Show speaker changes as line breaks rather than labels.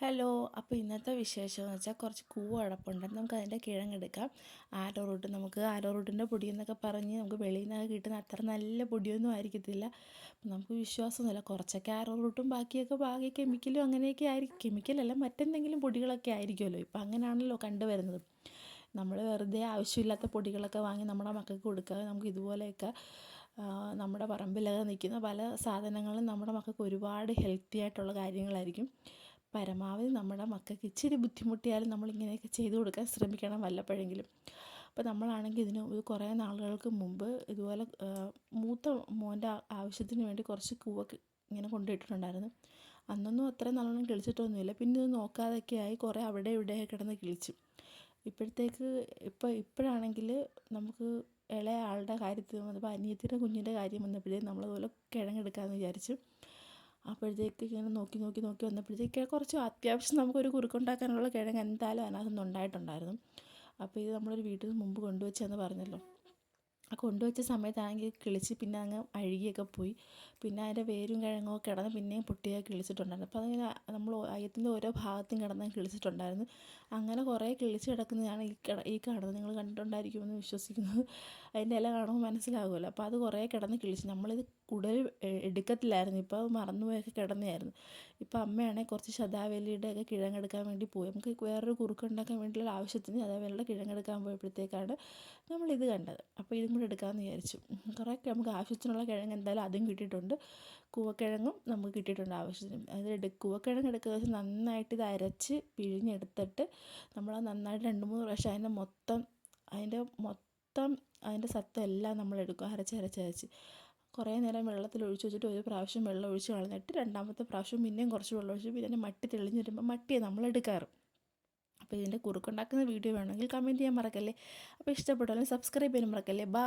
Hello അപ്പോൾ ഇന്നത്തെ വിശേഷം എന്ന് വെച്ചാൽ കുറച്ച് കൂവ അടപ്പുണ്ട്. നമുക്ക് അതിന്റെ കിഴങ്ങെടുക്കാം ആരോ റൂട്ട് നമുക്ക് ആരോ റൂട്ടിന്റെ പൊടി എന്നൊക്കെ പറഞ്ഞ് നമുക്ക് വെളിയിൽ നിന്നൊക്കെ കിട്ടുന്ന അത്ര നല്ല പൊടിയൊന്നും ആയിരിക്കത്തില്ല. നമുക്ക് വിശ്വാസമൊന്നുമില്ല. കുറച്ചൊക്കെ ആരോ റൂട്ടും ബാക്കിയൊക്കെ ബാക്കി കെമിക്കലും അങ്ങനെയൊക്കെ ആയിരിക്കും. കെമിക്കലല്ല മറ്റെന്തെങ്കിലും പൊടികളൊക്കെ ആയിരിക്കുമല്ലോ. ഇപ്പം അങ്ങനെയാണല്ലോ കണ്ടുവരുന്നത്. നമ്മൾ വെറുതെ ആവശ്യമില്ലാത്ത പൊടികളൊക്കെ വാങ്ങി നമ്മുടെ മക്കൾക്ക് കൊടുക്കുക നമുക്ക് ഇതുപോലെയൊക്കെ നമ്മുടെ പറമ്പിലൊക്കെ നിൽക്കുന്ന പല സാധനങ്ങളും നമ്മുടെ മക്കൾക്ക് ഒരുപാട് ഹെൽത്തി ആയിട്ടുള്ള കാര്യങ്ങളായിരിക്കും. പരമാവധി നമ്മുടെ മക്കൾക്ക് ഇച്ചിരി ബുദ്ധിമുട്ടിയാലും നമ്മളിങ്ങനെയൊക്കെ ചെയ്തു കൊടുക്കാൻ ശ്രമിക്കണം വല്ലപ്പോഴെങ്കിലും. അപ്പോൾ നമ്മളാണെങ്കിൽ ഇതിന് ഒരു കുറേ നാളുകൾക്ക് മുമ്പ് ഇതുപോലെ മൂത്ത മോന്റെ ആവശ്യത്തിന് വേണ്ടി കുറച്ച് കൂവൊക്കെ ഇങ്ങനെ കൊണ്ടുപോയിട്ടുണ്ടായിരുന്നു. അന്നൊന്നും അത്ര നല്ലോണം കിളിച്ചിട്ടൊന്നുമില്ല. പിന്നെ ഇത് നോക്കാതൊക്കെ ആയി കുറേ അവിടെ ഇവിടെയൊക്കെ കിടന്ന് കിളിച്ചു. ഇപ്പോഴത്തേക്ക് ഇപ്പോൾ ഇപ്പോഴാണെങ്കിൽ നമുക്ക് ഇളയ ആളുടെ കാര്യത്തിൽ വന്നപ്പോൾ അനിയത്തിയുടെ കുഞ്ഞിന്റെ കാര്യം വന്നപ്പോഴേ നമ്മളതുപോലെ കിഴങ്ങെടുക്കാമെന്ന് വിചാരിച്ചു. അപ്പോഴത്തേക്ക് ഇങ്ങനെ നോക്കി നോക്കി നോക്കി വന്നപ്പോഴത്തേക്ക് കുറച്ച് അത്യാവശ്യം നമുക്കൊരു കുറുക്കുണ്ടാക്കാനുള്ള കിഴങ്ങ് എന്തായാലും അതിനകത്തുനിന്ന് ഉണ്ടായിട്ടുണ്ടായിരുന്നു. അപ്പോൾ ഇത് നമ്മളൊരു വീട്ടിൽ മുമ്പ് കൊണ്ടുവച്ചതെന്ന് പറഞ്ഞല്ലോ. ആ കൊണ്ടുവച്ച സമയത്താണെങ്കിൽ കിളിച്ച് പിന്നെ അങ്ങ് അഴുകിയൊക്കെ പോയി. പിന്നെ അതിന്റെ വേരും കിഴങ്ങും കിടന്ന് പിന്നെയും പൊട്ടിയൊക്കെ കിളിച്ചിട്ടുണ്ടായിരുന്നു. അപ്പോൾ അതിങ്ങനെ നമ്മൾ അയ്യത്തിന്റെ ഓരോ ഭാഗത്തും കിടന്ന് കിളിച്ചിട്ടുണ്ടായിരുന്നു. അങ്ങനെ കുറേ കിളിച്ച് കിടക്കുന്നതാണ് ഈ കിട ഈ കാണുന്നത്. നിങ്ങൾ കണ്ടിട്ടുണ്ടായിരിക്കുമെന്ന് വിശ്വസിക്കുന്നത് അതിന്റെ ഇല കാണുമ്പോൾ മനസ്സിലാകുമല്ലോ. അപ്പോൾ അത് കുറേ കിടന്ന് കിളിച്ച്. നമ്മളിത് കൂടുതൽ എടുക്കത്തില്ലായിരുന്നു. ഇപ്പോൾ മറന്നുപോയൊക്കെ കിടന്നായിരുന്നു ഇപ്പോൾ അമ്മയാണെങ്കിൽ കുറച്ച് ശതാവേലിയുടെ ഒക്കെ കിഴങ്ങെടുക്കാൻ വേണ്ടി പോയി. നമുക്ക് വേറൊരു കുറുക്കുണ്ടാക്കാൻ വേണ്ടിയുള്ള ആവശ്യത്തിന് ശതാവേലിയുടെ കിഴങ്ങെടുക്കാൻ പോയപ്പോഴത്തേക്കാണ് നമ്മളിത് കണ്ടത്. അപ്പോൾ ഇതും കൂടെ എടുക്കാമെന്ന് വിചാരിച്ചു. കുറേയൊക്കെ നമുക്ക് ആവശ്യത്തിനുള്ള കിഴങ്ങ് എന്തായാലും അതും കിട്ടിയിട്ടുണ്ട്. കൂവക്കിഴങ്ങും നമുക്ക് കിട്ടിയിട്ടുണ്ട് ആവശ്യത്തിന്. അത് എടു കൂവക്കിഴങ്ങ് എടുക്കുക വെച്ചാൽ നന്നായിട്ട് ഇത് അരച്ച് പിഴിഞ്ഞെടുത്തിട്ട് നമ്മൾ നന്നായിട്ട് രണ്ട് മൂന്ന് പ്രാവശ്യം അതിന്റെ മൊത്തം അതിന്റെ മൊത്തം അതിന്റെ സത്തം എല്ലാം നമ്മൾ എടുക്കും. അരച്ച് അരച്ച് അരച്ച്. കുറേ നേരം വെള്ളത്തിൽ ഒഴിച്ച് വെച്ചിട്ട് ഒരു പ്രാവശ്യം വെള്ളം ഒഴിച്ച് കളഞ്ഞിട്ട് രണ്ടാമത്തെ പ്രാവശ്യം പിന്നെയും കുറച്ച് വെള്ളം ഒഴിച്ച് പിന്നെ മട്ടി തെളിഞ്ഞ് വരുമ്പോൾ മട്ടിയെ നമ്മൾ എടുക്കാറ്. അപ്പോൾ ഇതിന്റെ കുറുക്കുണ്ടാക്കുന്ന വീഡിയോ വേണമെങ്കിൽ കമന്റ് ചെയ്യാൻ മറക്കല്ലേ. അപ്പോൾ ഇഷ്ടപ്പെട്ടാലും സബ്സ്ക്രൈബ് ചെയ്യാൻ മറക്കല്ലേ. ബാ